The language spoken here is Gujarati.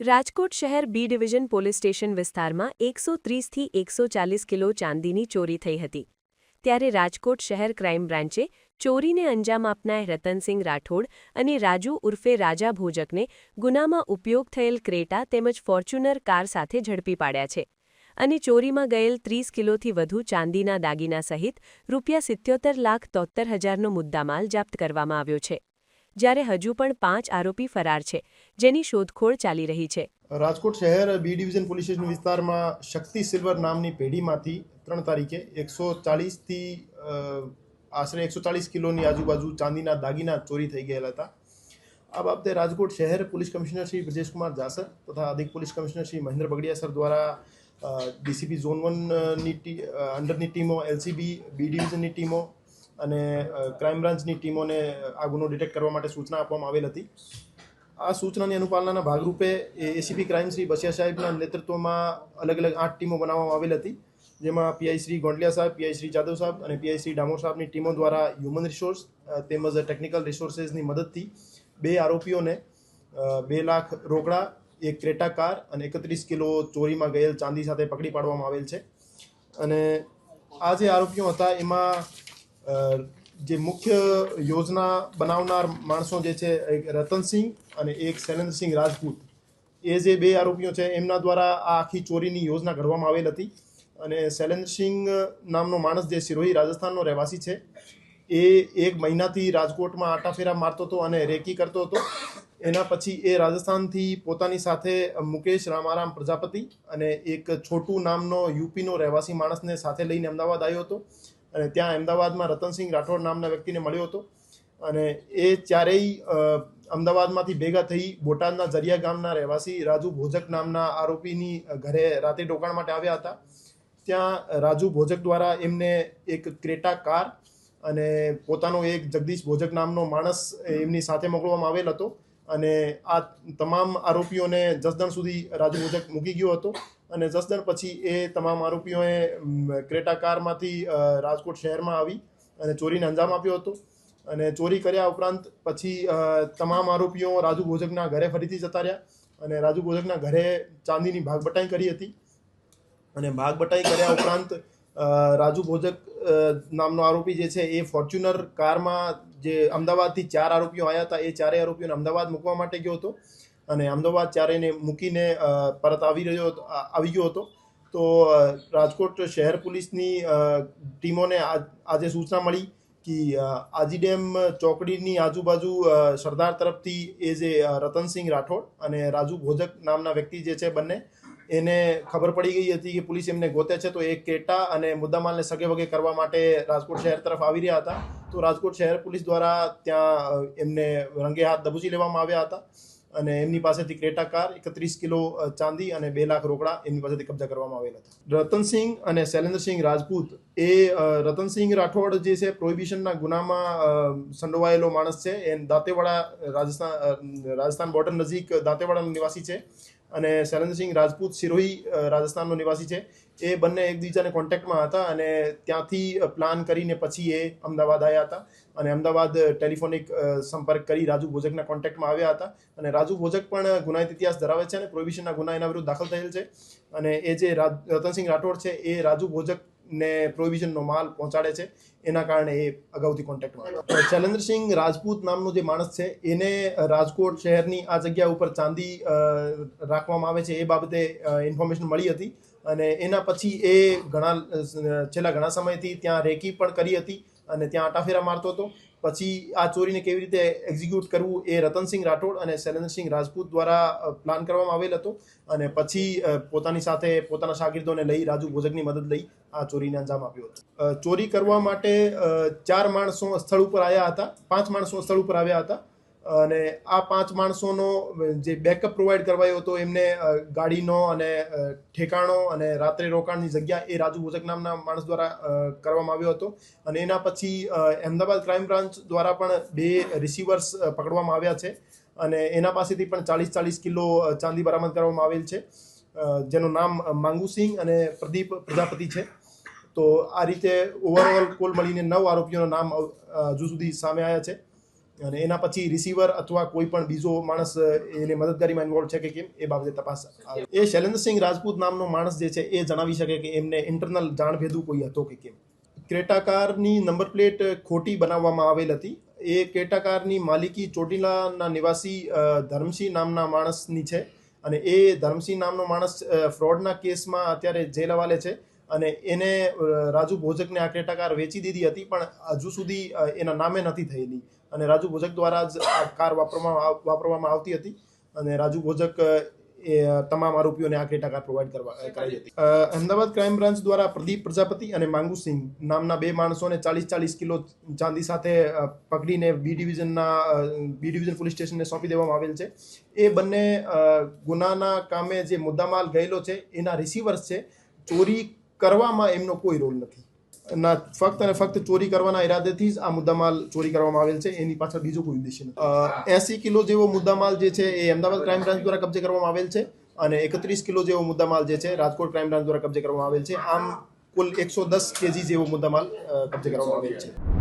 રાજકોટ શહેર બી ડિવિઝન પોલીસ સ્ટેશન વિસ્તારમાં એકસો ત્રીસથી એકસો ચાલીસ કિલો ચાંદીની ચોરી થઈ હતી. ત્યારે રાજકોટ શહેર ક્રાઇમ બ્રાન્ચે ચોરીને અંજામ આપનાર રતનસિંહ રાઠોડ અને રાજુ ઉર્ફે રાજા ભોજકને ગુનામાં ઉપયોગ થયેલ ક્રેટા તેમજ ફોર્ચ્યુનર કાર સાથે ઝડપી પાડ્યા છે અને ચોરીમાં ગયેલ ત્રીસ કિલોથી વધુ ચાંદીના દાગીના સહિત રૂપિયા સિત્યોતેર લાખ તોતેર હજારનો મુદ્દામાલ જપ્ત કરવામાં આવ્યો છે. જ્યારે હજુ પણ પાંચ આરોપી ફરાર છે, જેની શોધખોળ ચાલી રહી છે. રાજકોટ શહેર બી ડિવિઝન પોલીસ સ્ટેશન વિસ્તારમાં શક્તિ સિલ્વર નામની પેઢીમાંથી ત્રણ તારીખે એકસો ચાલીસથી આશરે એકસો ચાળીસ કિલોની આજુબાજુ ચાંદીના દાગીના ચોરી થઈ ગયેલા હતા. આ બાબતે રાજકોટ શહેર પોલીસ કમિશનર શ્રી બ્રજેશકુમાર જાસર તથા અધિક police commissioner Shri Mahendra Bagadiya sir દ્વારા ડીસીપી ઝોન વનની અંડરની ટીમો એલસીબી બી ડિવિઝનની ટીમો અને ક્રાઇમ બ્રાન્ચની ટીમોને આ ગુનો ડિટેક્ટ કરવા માટે સૂચના આપવામાં આવેલ હતી. આ સૂચનાની અનુપાલનાના ભાગરૂપે એસીપી ક્રાઇમ શ્રી બસિયા સાહેબના નેતૃત્વમાં અલગ અલગ આઠ ટીમો બનાવવામાં આવેલ હતી. જેમાં પીઆઈ શ્રી ગોંડલિયા સાહેબ પીઆઈ શ્રી જાદવ સાહેબ અને પીઆઈ શ્રી ડામોર સાહેબની ટીમો દ્વારા હ્યુમન રિસોર્સ તેમજ ટેકનિકલ રિસોર્સેસની મદદથી બે આરોપીઓને બે લાખ રોકડા, એક ક્રેટા કાર અને એકત્રીસ કિલો ચોરીમાં ગયેલ ચાંદી સાથે પકડી પાડવામાં આવેલ છે. અને આ જે આરોપીઓ હતા, એમાં જે મુખ્ય યોજના બનાવનાર માણસો જે છે, એક રતનસિંહ અને એક શૈલેન્દ્રસિંહ રાજપૂત. એ જે બે આરોપીઓ છે, એમના દ્વારા આ આખી ચોરીની યોજના ઘડવામાં આવેલ હતી. અને શૈલેન્દ્રસિંહ નામનો માણસ જે સિરોહી રાજસ્થાનનો રહેવાસી છે, એ એક મહિનાથી રાજકોટમાં આટાફેરા મારતો હતો અને રેકી કરતો હતો. એના પછી એ રાજસ્થાનથી પોતાની સાથે મુકેશ રામારામ પ્રજાપતિ અને એક છોટું નામનો યુપીનો રહેવાસી માણસને સાથે લઈને અમદાવાદ આવ્યો હતો. અને ત્યાં અમદાવાદમાં રતનસિંહ રાઠોડ નામના વ્યક્તિને મળ્યો હતો. અને એ ચારેય અમદાવાદમાંથી ભેગા થઈ બોટાદના જરિયા ગામના રહેવાસી રાજુ ભોજક નામના આરોપીની ઘરે રાતે રોકાણ માટે આવ્યા હતા. ત્યાં રાજુ ભોજક દ્વારા એમને એક ક્રેટા કાર અને પોતાનો એક જગદીશ ભોજક નામનો માણસ એમની સાથે મોકલવામાં આવેલ હતો. અને આ તમામ આરોપીઓને જસદણ સુધી રાજુ ભોજક મૂકી ગયો હતો. અને જસદણ પછી એ તમામ આરોપીઓએ ક્રેટા કારમાંથી રાજકોટ શહેરમાં આવી અને ચોરીને અંજામ આપ્યો હતો. અને ચોરી કર્યા ઉપરાંત પછી તમામ આરોપીઓ રાજુ ભોજકના ઘરે ફરીથી જતા રહ્યા અને રાજુ ભોજકના ઘરે ચાંદીની ભાગબટાઈ કરી હતી. અને ભાગબટાઈ કર્યા ઉપરાંત રાજુ ભોજક નામનો આરોપી જે છે એ ફોર્ચ્યુનર કારમાં જે અમદાવાદથી ચાર આરોપીઓ આવ્યા હતા, એ ચારેય આરોપીઓને અમદાવાદ મૂકવા માટે ગયો હતો. અને અમદાવાદ ચારેયને મૂકીને પરત આવી રહ્યો આવી ગયો હતો, તો રાજકોટ શહેર પોલીસની ટીમોને આજે સૂચના મળી કે આજી ડેમ ચોકડીની આજુબાજુ સરદાર તરફથી એ જે રતનસિંહ રાઠોડ અને રાજુ ભોજક નામના વ્યક્તિ જે છે બંને, એને ખબર પડી ગઈ હતી કે પોલીસ એમને ગોતે છે, તો એ કેટા અને મુદ્દામાલને સગે વગે કરવા માટે રાજકોટ શહેર તરફ આવી રહ્યા હતા. તો રાજકોટ શહેર પોલીસ દ્વારા ત્યાં એમને રંગે હાથ દબુચી લેવામાં આવ્યા હતા. અને એમની પાસેથી ક્રેટા કાર, એકત્રીસ કિલો ચાંદી અને બે લાખ રોકડા એમની પાસેથી કબજા કરવામાં આવેલા હતા. રતનસિંહ અને શૈલેન્દ્રસિંહ રાજપૂત એ રતનસિંહ રાઠોડ જે છે, પ્રોહિબિશનના ગુનામાં સંડોવાયેલો માણસ છે. એ દાંતેવાડા રાજસ્થાન રાજસ્થાન બોર્ડર નજીક દાંતેવાડાનો નિવાસી છે. અને શૈલેન્દ્રસિંહ રાજપૂત સિરોહી રાજસ્થાનનો નિવાસી છે. એ બંને એકબીજાને કોન્ટેક્ટમાં હતા અને ત્યાંથી પ્લાન કરીને પછી એ અમદાવાદ આવ્યા હતા. અને અમદાવાદ ટેલિફોનિક સંપર્ક કરી રાજુ ભોજકના કોન્ટેક્ટમાં આવ્યા હતા. અને રાજુ ભોજક પણ ગુનાહિત ઇતિહાસ ધરાવે છે અને પ્રોહિબિશનના ગુના એના વિરુદ્ધ દાખલ થયેલ છે. અને એ જે રતનસિંહ રાઠોડ છે, એ રાજુ ભોજક ને પ્રોવિઝનનો માલ પહોંચાડે છે. એના કારણે એ અગાઉથી કોન્ટેક્ટમાં શૈલેન્દ્રસિંહ રાજપૂત નામનો જે માણસ છે, એને રાજકોટ શહેરની આ જગ્યા ઉપર ચાંદી રાખવામાં આવે છે. એ બાબતે ઇન્ફોર્મેશન મળી હતી અને એના પછી એ ઘણા છેલ્લા ઘણા સમયથી ત્યાં રેકી પણ કરી હતી અને ત્યાં આટાફેરા મારતો હતો. પછી આ ચોરીને કેવી રીતે એક્ઝિક્યુટ કરવું એ રતનસિંહ રાઠોડ અને શૈલેન્દ્રસિંહ રાજપૂત દ્વારા પ્લાન કરવામાં આવેલ હતો. અને પછી પોતાની સાથે પોતાના શાગીર્દોને લઈ રાજુ ભોજકની મદદ લઈ આ ચોરીને અંજામ આપ્યો હતો. ચોરી કરવા માટે ચાર માણસો સ્થળ ઉપર આવ્યા હતા. પાંચ માણસો સ્થળ ઉપર આવ્યા હતા. અને આ પાંચ માણસોનો જે બેકઅપ પ્રોવાઈડ કરવાયો હતો, એમને ગાડીનો અને ઠેકાણો અને રાત્રે રોકાણની જગ્યા એ રાજુ ભોજક નામના માણસ દ્વારા કરવામાં આવ્યો હતો. અને એના પછી અમદાવાદ ક્રાઇમ બ્રાન્ચ દ્વારા પણ બે રિસીવર્સ પકડવામાં આવ્યા છે. અને એના પાસેથી પણ ચાલીસ ચાલીસ કિલો ચાંદી બરામદ કરવામાં આવેલ છે. જેનું નામ માંગુસિંહ અને પ્રદીપ પ્રજાપતિ છે. તો આ રીતે ઓવરઓલ કુલ મળીને નવ આરોપીઓના નામ હજુ સુધી સામે આવ્યા છે. અને એના પછી રિસીવર અથવા કોઈ પણ બીજો માણસ એની મદદગારીમાં ઇન્વોલ્વ છે કે કેમ, એ બાબતે તપાસ. એ શૈલેન્દ્રસિંહ રાજપૂત નામનો માણસ જે છે, એ જણાવી શકે કે એમને ઇન્ટરનલ જાણભેદું કોઈ હતો કે કેમ. ક્રેટાકારની નંબર પ્લેટ ખોટી બનાવવામાં આવેલ હતી. એ ક્રેટાકારની માલિકી ચોટીલાના નિવાસી ધર્મસિંહ નામના માણસની છે અને એ ધર્મસિંહ નામનો માણસ ફ્રોડના કેસમાં અત્યારે જેલ હવાલે છે અને એને રાજુ ભોજકને આ ક્રેટાકાર વેચી દીધી હતી પણ હજુ સુધી એના નામે નથી થયેલી. અને રાજુ ભોજક દ્વારા જ આ કાર વાપરવામાં વાપરવામાં આવતી હતી. અને રાજુ ભોજક એ, તમામ આરોપીઓને આ ક્રેટા કાર પ્રોવાઈડ કરવા કરાઈ હતી. અમદાવાદ ક્રાઇમ બ્રાન્ચ દ્વારા પ્રદીપ પ્રજાપતિ અને માંગુસિંહ નામના બે માણસોને ચાલીસ ચાલીસ કિલો ચાંદી સાથે પકડીને બી ડિવિઝનના બી ડિવિઝન પોલીસ સ્ટેશનને સોંપી દેવામાં આવેલ છે. એ બંને ગુનાના કામે જે મુદ્દામાલ ગયેલો છે, એના રિસીવર્સ છે, ચોરી કરવામાં એમનો કોઈ રોલ નથી. ના, ફક્ત અને ફક્ત ચોરી કરવાના ઈરાદેથી જ આ મુદ્દામાલ ચોરી કરવામાં આવેલ છે. એની પાછળ બીજો કોઈ ઉદ્દેશ્ય નથી. એસી કિલો જેવો મુદ્દામાલ જે છે એ અમદાવાદ ક્રાઇમ બ્રાન્ચ દ્વારા કબજે કરવામાં આવેલ છે અને એકત્રીસ કિલો જેવો મુદ્દામાલ જે છે રાજકોટ ક્રાઇમ બ્રાન્ચ દ્વારા કબજે કરવામાં આવેલ છે. આમ કુલ એકસો દસ કેજી જેવો મુદ્દામાલ કબજે કરવામાં આવેલ છે.